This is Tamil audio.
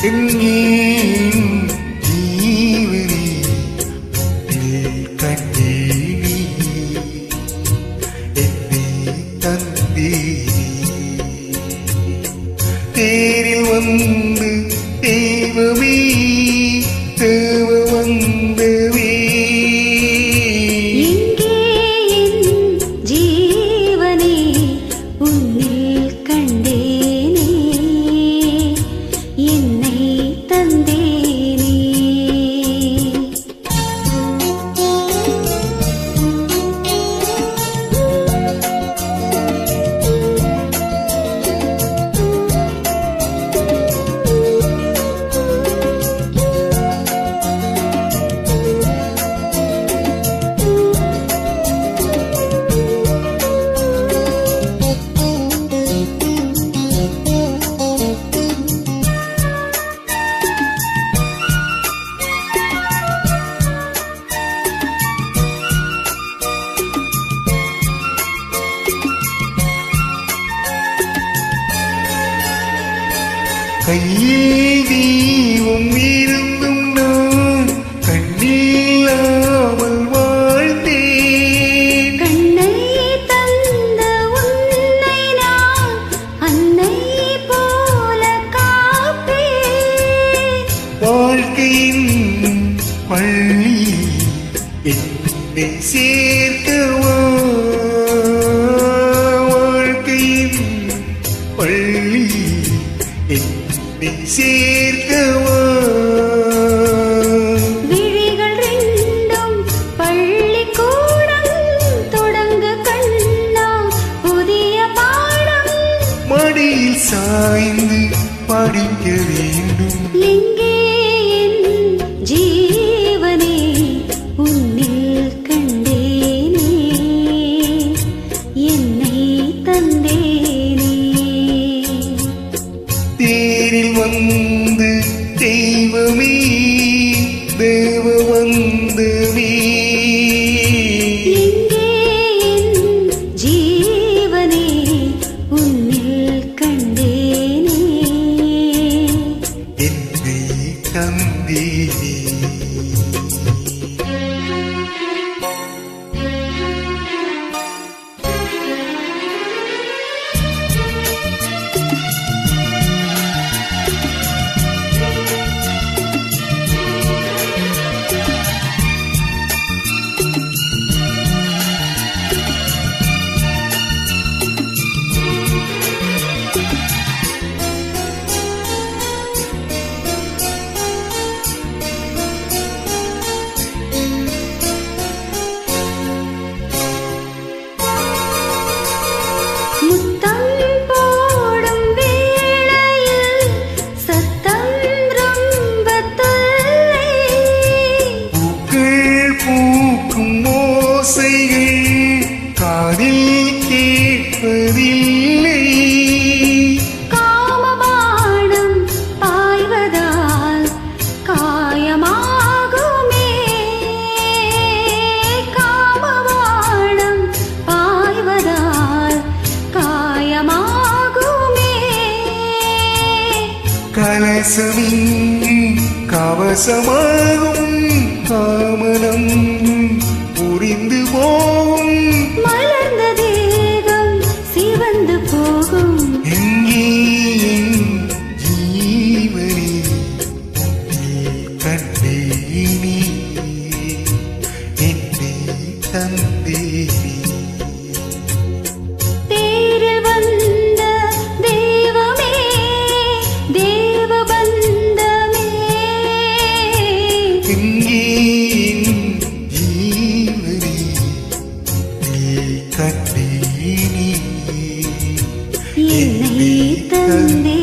സിംഗീം ജീവി കണ്ടീവി എത്തി തന്തി തേരിൽ വന്ന് ദൈവമേ கையில் நீவும் இருந்தும் நான் கண்ணில்லாமல் வாழ்ந்தேன். கண்ணை தந்த உன்னை நான் அன்னை வாழ்க்கையின் பள்ளி என்னை சேர் ஆய்ந்து படிக்க வேண்டும். கலசமே கவசமாகும் ஆமணம் புரிந்து போகும் சக்தி நீ என்னை தந்தே